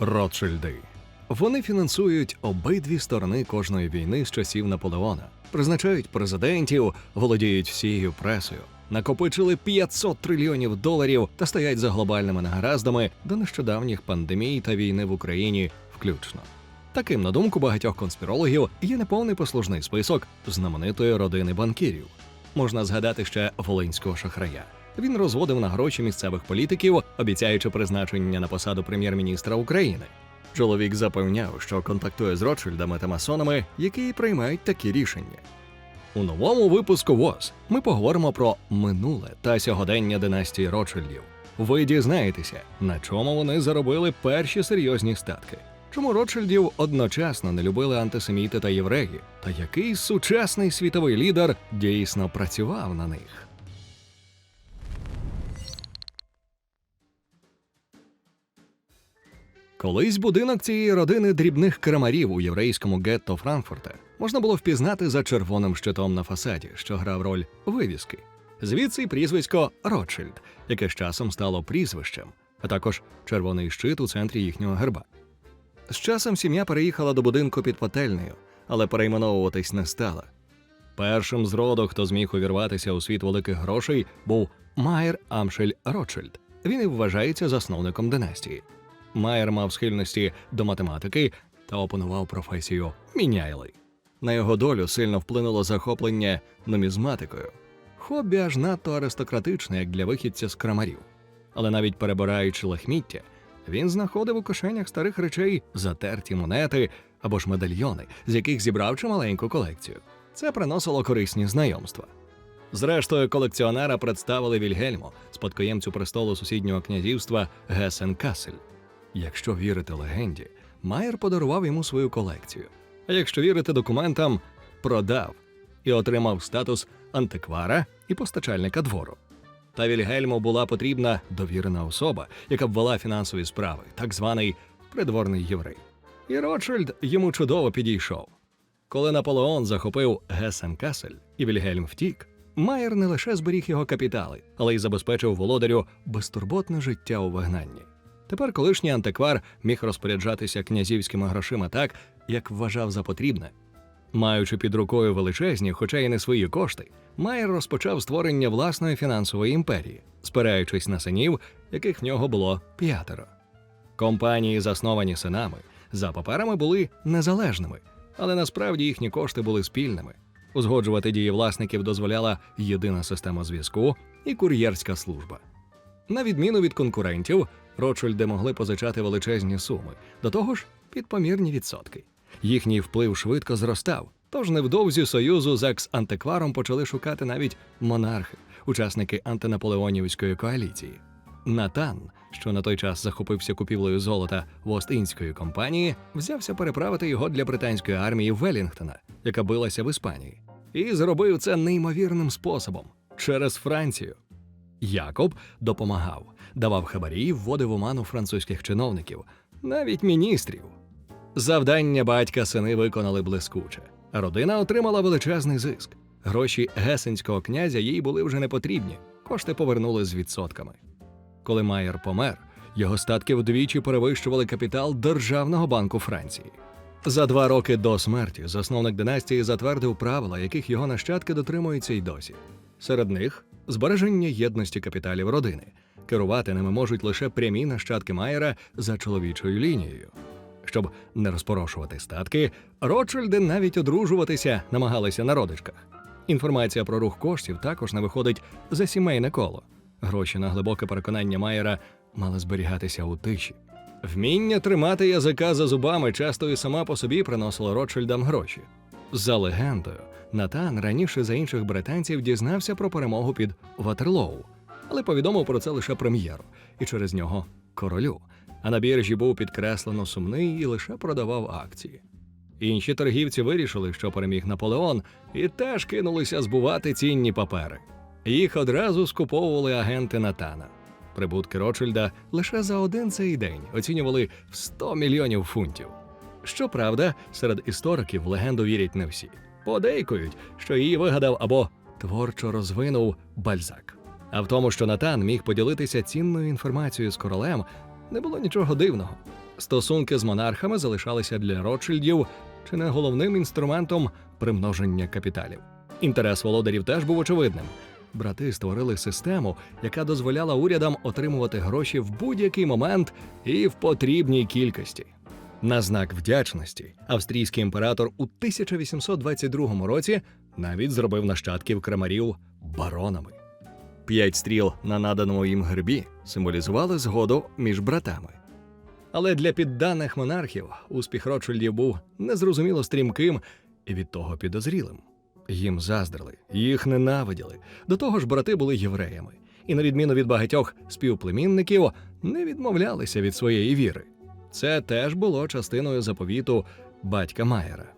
Ротшильди. Вони фінансують обидві сторони кожної війни з часів Наполеона, призначають президентів, володіють всією пресою, накопичили 500 трильйонів доларів та стоять за глобальними негараздами до нещодавніх пандемій та війни в Україні включно. Таким, на думку багатьох конспірологів, є неповний послужний список знаменитої родини банкірів. Можна згадати ще волинського шахрая. Він розводив на гроші місцевих політиків, обіцяючи призначення на посаду прем'єр-міністра України. Чоловік запевняв, що контактує з Ротшильдами та масонами, які приймають такі рішення. У новому випуску ВОЗ ми поговоримо про минуле та сьогодення династії Ротшильдів. Ви дізнаєтеся, на чому вони заробили перші серйозні статки. Чому Ротшильдів одночасно не любили антисеміти та євреї, та який сучасний світовий лідер дійсно працював на них? Колись будинок цієї родини дрібних крамарів у єврейському гетто Франкфурта можна було впізнати за червоним щитом на фасаді, що грав роль вивіски. Звідси й прізвисько Ротшильд, яке з часом стало прізвищем, а також червоний щит у центрі їхнього герба. З часом сім'я переїхала до будинку під Пательнею, але перейменовуватись не стала. Першим з роду, хто зміг увірватися у світ великих грошей, був Майер Амшель Ротшильд. Він і вважається засновником династії. Майер мав схильності до математики та опанував професію міняйли. На його долю сильно вплинуло захоплення нумізматикою. Хобі аж надто аристократичне, як для вихідця з крамарів. Але навіть перебираючи лахміття, він знаходив у кишенях старих речей затерті монети або ж медальйони, з яких зібрав чималеньку колекцію. Це приносило корисні знайомства. Зрештою, колекціонера представили Вільгельму, спадкоємцю престолу сусіднього князівства Гесен Касель. Якщо вірити легенді, Майер подарував йому свою колекцію. А якщо вірити документам, продав і отримав статус антиквара і постачальника двору. Та Вільгельму була потрібна довірена особа, яка б вела фінансові справи, так званий придворний єврей. І Ротшильд йому чудово підійшов. Коли Наполеон захопив Гесен-Касель і Вільгельм втік, Майер не лише зберіг його капітали, але й забезпечив володарю безтурботне життя у вигнанні. Тепер колишній антиквар міг розпоряджатися князівськими грошима так, як вважав за потрібне. Маючи під рукою величезні, хоча й не свої кошти, Майер розпочав створення власної фінансової імперії, спираючись на синів, яких в нього було п'ятеро. Компанії, засновані синами, за паперами були незалежними, але насправді їхні кошти були спільними. Узгоджувати дії власників дозволяла єдина система зв'язку і кур'єрська служба. На відміну від конкурентів, Ротшильди могли позичати величезні суми, до того ж підпомірні відсотки. Їхній вплив швидко зростав, тож невдовзі союзу з екс-антикваром почали шукати навіть монархи, учасники антинаполеонівської коаліції. Натан, що на той час захопився купівлею золота в Ост-Індської компанії, взявся переправити його для британської армії Велінгтона, яка билася в Іспанії, і зробив це неймовірним способом через Францію. Якоб допомагав, давав хабарі, вводив у ману французьких чиновників, навіть міністрів. Завдання батька сини виконали блискуче. Родина отримала величезний зиск. Гроші гесенського князя їй були вже не потрібні. Кошти повернули з відсотками. Коли Майер помер, його статки вдвічі перевищували капітал Державного банку Франції. За два роки до смерті засновник династії затвердив правила, яких його нащадки дотримуються й досі. Серед них збереження єдності капіталів родини. Керувати ними можуть лише прямі нащадки Майера за чоловічою лінією. Щоб не розпорошувати статки, Ротшильди навіть одружуватися намагалися на родичках. Інформація про рух коштів також не виходить за сімейне коло. Гроші на глибоке переконання Майера мали зберігатися у тиші. Вміння тримати язика за зубами часто і сама по собі приносило Ротшильдам гроші. За легендою, Натан раніше за інших британців дізнався про перемогу під Ватерлоу, але повідомив про це лише прем'єру і через нього королю. А на біржі був підкреслено сумний і лише продавав акції. Інші торгівці вирішили, що переміг Наполеон, і теж кинулися збувати цінні папери. Їх одразу скуповували агенти Натана. Прибутки Ротшильда лише за один цей день оцінювали в 100 мільйонів фунтів. Щоправда, серед істориків легенду вірять не всі. Подейкують, що її вигадав або творчо розвинув Бальзак. А в тому, що Натан міг поділитися цінною інформацією з королем, не було нічого дивного. Стосунки з монархами залишалися для Ротшильдів чи не головним інструментом примноження капіталів. Інтерес володарів теж був очевидним. Брати створили систему, яка дозволяла урядам отримувати гроші в будь-який момент і в потрібній кількості. На знак вдячності австрійський імператор у 1822 році навіть зробив нащадків крамарів баронами. П'ять стріл на наданому їм гербі символізували згоду між братами. Але для підданих монархів успіх Ротшильдів був незрозуміло стрімким і від того підозрілим. Їм заздрили, їх ненавиділи. До того ж, брати були євреями, і, на відміну від багатьох співплемінників, не відмовлялися від своєї віри. Це теж було частиною заповіту батька Майера.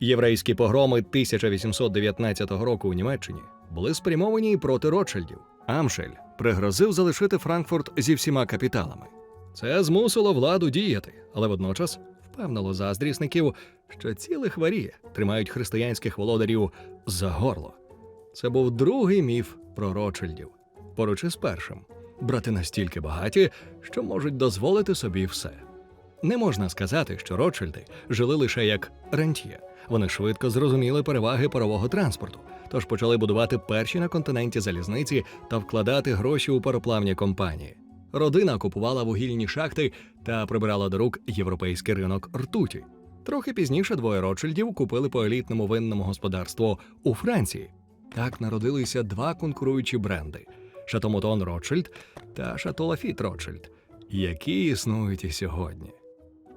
Єврейські погроми 1819 року у Німеччині були спрямовані й проти Ротшильдів. Амшель пригрозив залишити Франкфурт зі всіма капіталами. Це змусило владу діяти, але водночас впевнило заздрісників, що ці лихварі тримають християнських володарів за горло. Це був другий міф про Ротшильдів. Поруч із першим брати настільки багаті, що можуть дозволити собі все. Не можна сказати, що Ротшильди жили лише як рентьє. Вони швидко зрозуміли переваги парового транспорту, тож почали будувати перші на континенті залізниці та вкладати гроші у пароплавні компанії. Родина купувала вугільні шахти та прибирала до рук європейський ринок ртуті. Трохи пізніше двоє Ротшильдів купили по елітному винному господарству у Франції. Так народилися два конкуруючі бренди: Шато Мутон Ротшильд та Шато Лафіт Ротшильд, які існують і сьогодні.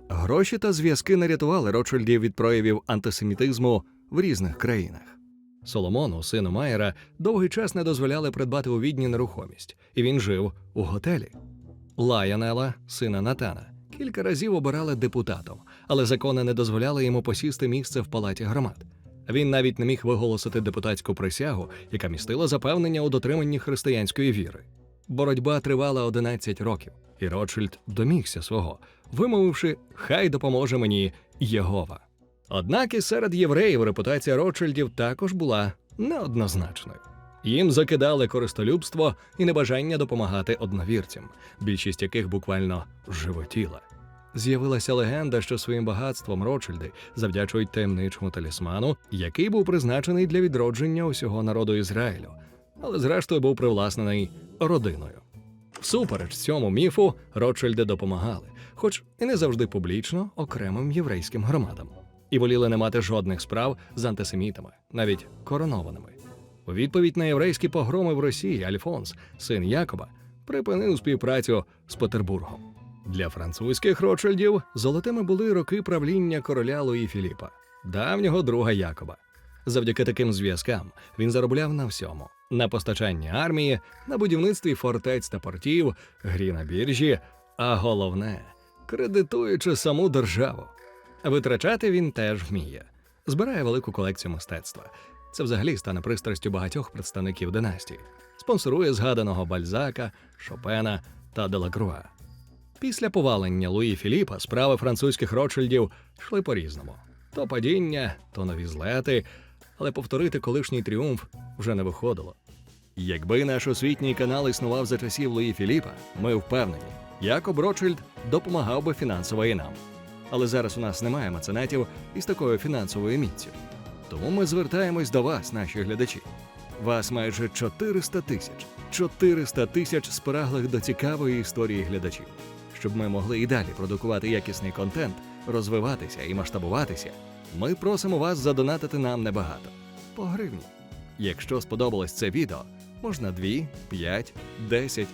Гроші та зв'язки не рятували Ротшильдів від проявів антисемітизму в різних країнах. Соломону, сину Майера, довгий час не дозволяли придбати у відні нерухомість, і він жив у готелі. Лаянела, сина Натана, кілька разів обирали депутатом, але закони не дозволяли йому посісти місце в палаті громад. Він навіть не міг виголосити депутатську присягу, яка містила запевнення у дотриманні християнської віри. Боротьба тривала 11 років, і Ротшильд домігся свого, вимовивши Хай допоможе мені Єгова. Однак і серед євреїв репутація Ротшильдів також була неоднозначною. Їм закидали користолюбство і небажання допомагати одновірцям, більшість яких буквально животіла. З'явилася легенда, що своїм багатством Ротшильди завдячують таємничому талісману, який був призначений для відродження усього народу Ізраїлю, але зрештою був привласнений родиною. Всупереч цьому міфу Ротшильди допомагали, хоч і не завжди публічно окремим єврейським громадам, і воліли не мати жодних справ з антисемітами, навіть коронованими. У відповідь на єврейські погроми в Росії Альфонс, син Якоба, припинив співпрацю з Петербургом. Для французьких Ротшильдів золотими були роки правління короля Луї Філіпа, давнього друга Якоба. Завдяки таким зв'язкам він заробляв на всьому: на постачанні армії, на будівництві фортець та портів, грі на біржі, а головне кредитуючи саму державу. Витрачати він теж вміє, збирає велику колекцію мистецтва. Це взагалі стане пристрастю багатьох представників династії. Спонсорує згаданого Бальзака, Шопена та Делакруа. Після повалення Луї Філіпа справи французьких Ротшильдів йшли по-різному: то падіння, то нові злети, але повторити колишній тріумф вже не виходило. Якби наш освітній канал існував за часів Луї Філіпа, ми впевнені, Якоб Ротшильд допомагав би фінансово і нам. Але зараз у нас немає меценатів із такою фінансовою міцю. Тому ми звертаємось до вас, наші глядачі. Вас майже 400 тисяч, 400 тисяч спраглих до цікавої історії глядачів. Щоб ми могли і далі продукувати якісний контент, розвиватися і масштабуватися, ми просимо вас задонатити нам небагато по гривні. Якщо сподобалось це відео, можна 2, 5, 10.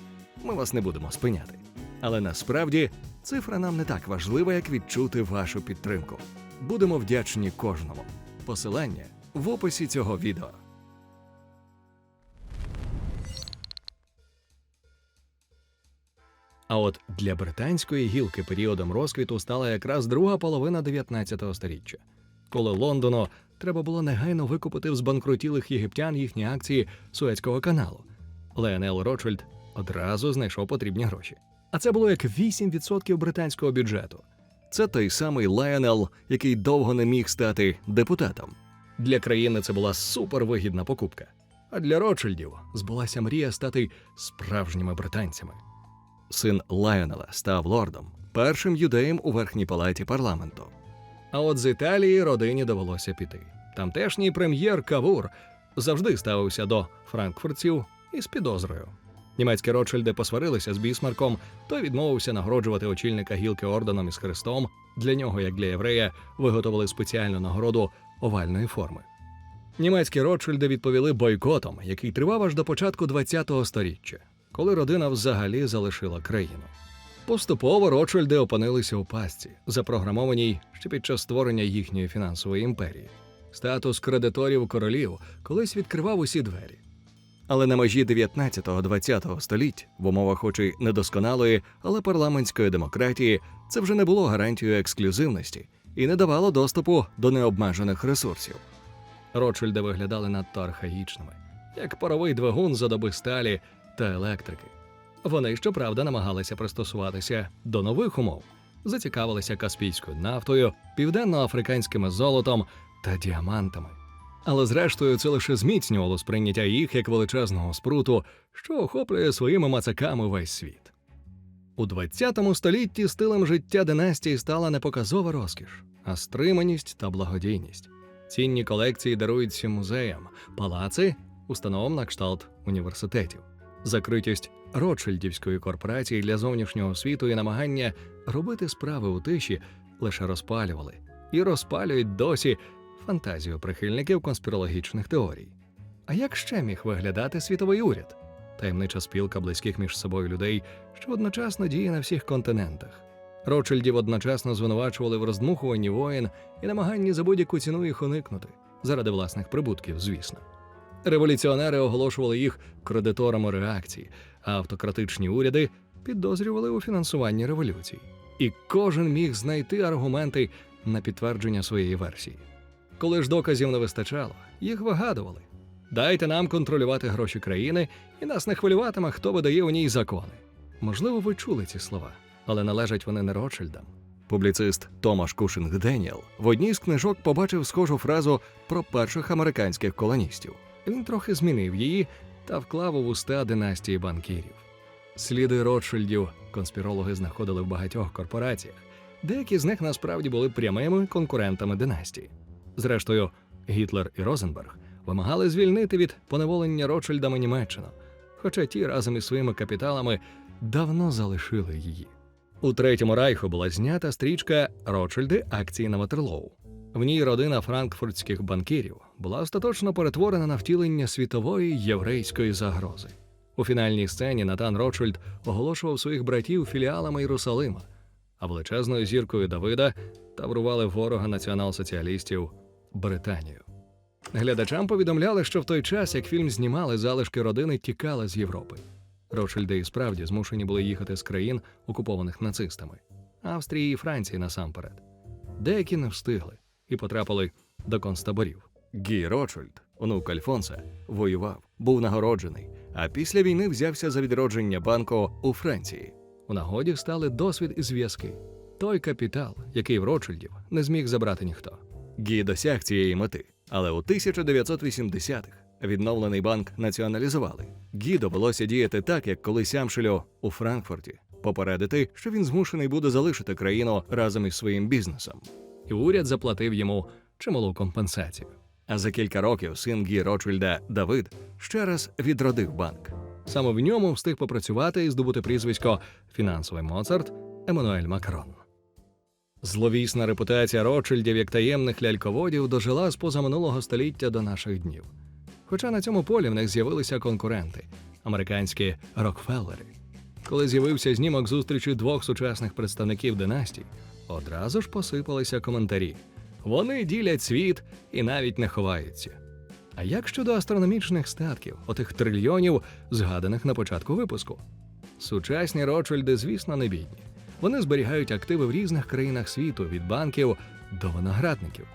Ми вас не будемо спиняти. Але насправді цифра нам не так важлива, як відчути вашу підтримку. Будемо вдячні кожному. Посилання в описі цього відео. А от для британської гілки періодом розквіту стала якраз друга половина 19 століття, коли Лондону треба було негайно викупити в збанкрутілих єгиптян їхні акції Суецького каналу. Леонел Ротшильд одразу знайшов потрібні гроші. А це було як 8% британського бюджету. Це той самий Лайонел, який довго не міг стати депутатом. Для країни це була супервигідна покупка. А для Ротшильдів збулася мрія стати справжніми британцями. син Лайонела, став лордом, першим юдеєм у верхній палаті парламенту. А от з Італії родині довелося піти. Тамтешній прем'єр Кавур завжди ставився до франкфуртців із підозрою. Німецькі Ротшильди посварилися з Бісмарком, той відмовився нагороджувати очільника гілки орденом із хрестом. Для нього, як для єврея, виготовили спеціальну нагороду овальної форми. Німецькі Ротшильди відповіли бойкотом, який тривав аж до початку ХХ століття, коли родина взагалі залишила країну. Поступово Ротшильди опинилися у пастці, запрограмованій ще під час створення їхньої фінансової імперії. Статус кредиторів королів колись відкривав усі двері. Але на межі 19-20 століть, в умовах хоч і недосконалої, але парламентської демократії, це вже не було гарантією ексклюзивності і не давало доступу до необмежених ресурсів. Ротшильди виглядали надто архаїчними, як паровий двигун за доби сталі та електрики. Вони, щоправда, намагалися пристосуватися до нових умов, зацікавилися каспійською нафтою, південноафриканським золотом та діамантами. Але зрештою це лише зміцнювало сприйняття їх як величезного спруту, що охоплює своїми мацаками весь світ. У 20 столітті стилем життя династії стала не показова розкіш, а стриманість та благодійність. Цінні колекції даруються музеям, палаци установам на кшталт університетів, закритість Ротшильдівської корпорації для зовнішнього світу і намагання робити справи у тиші лише розпалювали і розпалюють досі фантазію прихильників конспірологічних теорій. А як ще міг виглядати світовий уряд? Таємнича спілка близьких між собою людей, що одночасно діє на всіх континентах. Ротшильдів одночасно звинувачували в роздмухуванні воїн і намаганні за будь-яку ціну їх уникнути заради власних прибутків, звісно. Революціонери оголошували їх кредиторами реакції, а автократичні уряди підозрювали у фінансуванні революцій. І кожен міг знайти аргументи на підтвердження своєї версії. Коли ж доказів не вистачало, їх вигадували. Дайте нам контролювати гроші країни, і нас не хвилюватиме, хто видає у ній закони. Можливо, ви чули ці слова, але належать вони не Ротшильдам. Публіцист Томаш Кушинг Деніел в одній з книжок побачив схожу фразу про перших американських колоністів. Він трохи змінив її та вклав у вуста династії банкірів. Сліди Ротшильдів конспірологи знаходили в багатьох корпораціях. Деякі з них насправді були прямими конкурентами династії. Зрештою, Гітлер і Розенберг вимагали звільнити від поневолення Ротшильдами Німеччину, хоча ті разом із своїми капіталами давно залишили її. У третьому райху була знята стрічка Ротшильди акції на Ватерлоу. В ній родина франкфуртських банкірів була остаточно перетворена на втілення світової єврейської загрози. У фінальній сцені Натан Ротшильд оголошував своїх братів філіалами Єрусалима, а величезною зіркою Давида таврували ворога націонал-соціалістів Британію. Глядачам повідомляли, що в той час, як фільм знімали, залишки родини тікали з Європи. Ротшильди і справді змушені були їхати з країн, окупованих нацистами Австрії і Франції насамперед. Деякі не встигли і потрапили до концтаборів. Гі Ротшильд, онук Альфонса, воював, був нагороджений, а після війни взявся за відродження банку у Франції. У нагоді стали досвід і зв'язки. Той капітал, який в Ротшильдів не зміг забрати ніхто. Гі досяг цієї мети, але у 1980-х відновлений банк націоналізували. Гі довелося діяти так, як колись Амшелю у Франкфурті, попередити, що він змушений буде залишити країну разом із своїм бізнесом. І уряд заплатив йому чималу компенсацію. А за кілька років син Гі Ротшильда Давид ще раз відродив банк. Саме в ньому встиг попрацювати і здобути прізвисько фінансовий Моцарт Еммануель Макрон. Зловісна репутація Ротшильдів як таємних ляльководів дожила з позаминулого століття до наших днів. Хоча на цьому полі в них з'явилися конкуренти американські Рокфеллери. Коли з'явився знімок зустрічі двох сучасних представників династій, одразу ж посипалися коментарі. Вони ділять світ і навіть не ховаються. А як щодо астрономічних статків, отих трильйонів, згаданих на початку випуску? Сучасні Ротшильди, звісно, не бідні. Вони зберігають активи в різних країнах світу від банків до виноградників.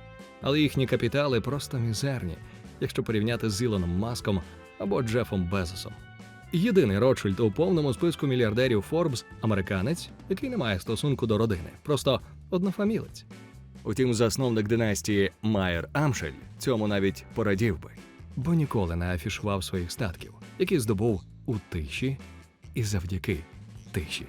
Але їхні капітали просто мізерні, якщо порівняти з Ілоном Маском або Джефом Безосом. Єдиний Ротшильд у повному списку мільярдерів Forbes – американець, який не має стосунку до родини, просто однофамілець. Утім, засновник династії Майер Амшель цьому навіть порадів би, бо ніколи не афішував своїх статків, які здобув у тиші і завдяки тиші.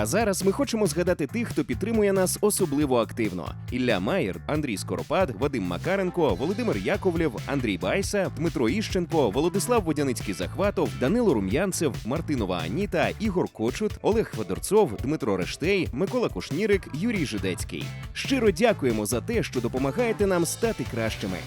А зараз ми хочемо згадати тих, хто підтримує нас особливо активно: Ілля Маєр, Андрій Скоропад, Вадим Макаренко, Володимир Яковлєв, Андрій Байса, Дмитро Іщенко, Володислав Водяницький Захватов, Данило Рум'янцев, Мартинова Аніта, Ігор Кочут, Олег Федорцов, Дмитро Рештей, Микола Кушнірик, Юрій Жидецький. Щиро дякуємо за те, що допомагаєте нам стати кращими.